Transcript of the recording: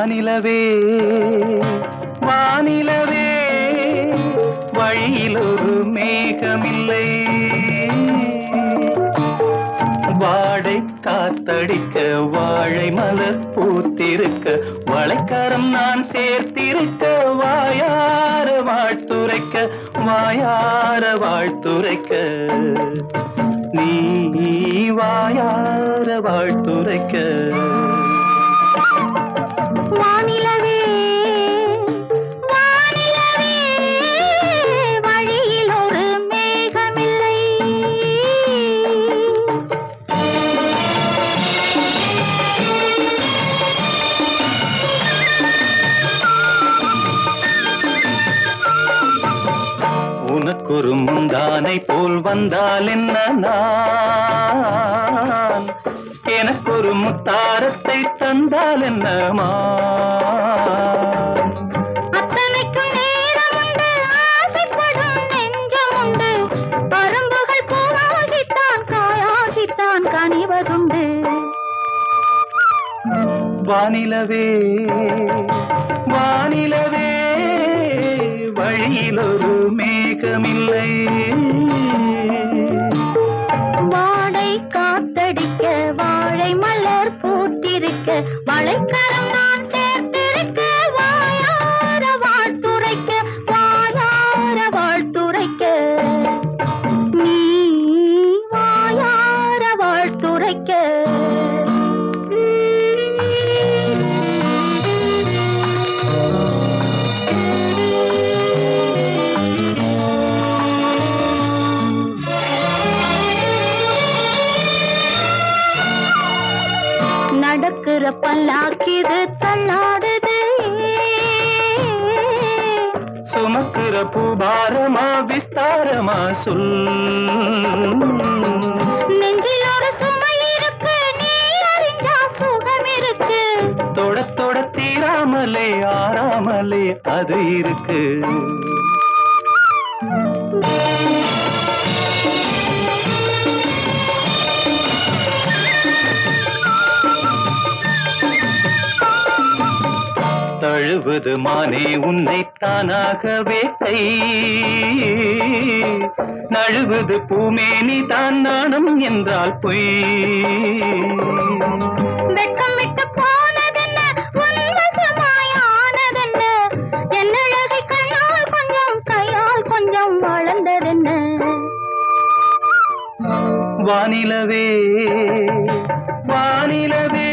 வானிலவே வானிலவே வழியில் ஒரு மேகமில்லை. வாடை காத்தடிக்க வாழை மலர் பூத்திருக்க வளைக்கரம் நான் சேர்த்திருக்க வாயார வாழ்த்துரைக்க வாயார வாழ்த்துரைக்க. நீ வாயார வாழ்த்துரைக்க. உனக்கொரு முந்தானை போல் வந்தால் என்ன நான்? எனக்கொரு முத்தாரத்தை தந்தால் என்னமா வானிலவே வானிலவே வழியில் ஒரு மேகமில்லை. வாடை காத்தடிக்க வாழை மலர் பூத்திருக்க வளைக்கரம் நான் சேர்த்திருக்க வாயார வாழ்த்துரைக்க வாயார வாழ்த்துரைக்க. நீ வாயார வாழ்த்துரைக்க. நடக்கிற பல்லாக்கிது தள்ளாடுது. சுமக்கிற பூபாரமா விஸ்தாரமா சொல். நெஞ்சில் ஒரு சுமை இருக்கு நீ அறிஞ்சா சுகம் இருக்கு. தொட தொட தீராமலே ஆறாமலே அது இருக்கு. தழுவது மானே உன்னை தானாகவே கை நழுவது பூமேனி தான் நாணம் என்றால் பொய். வெட்கம் விட்டு போனதென்ன? உன் வசமாயானதென்ன என்னழகை கண்ணால் கொஞ்சம் கையால் கொஞ்சம் வளர்ந்ததென்ன? வானிலவே வானிலவே.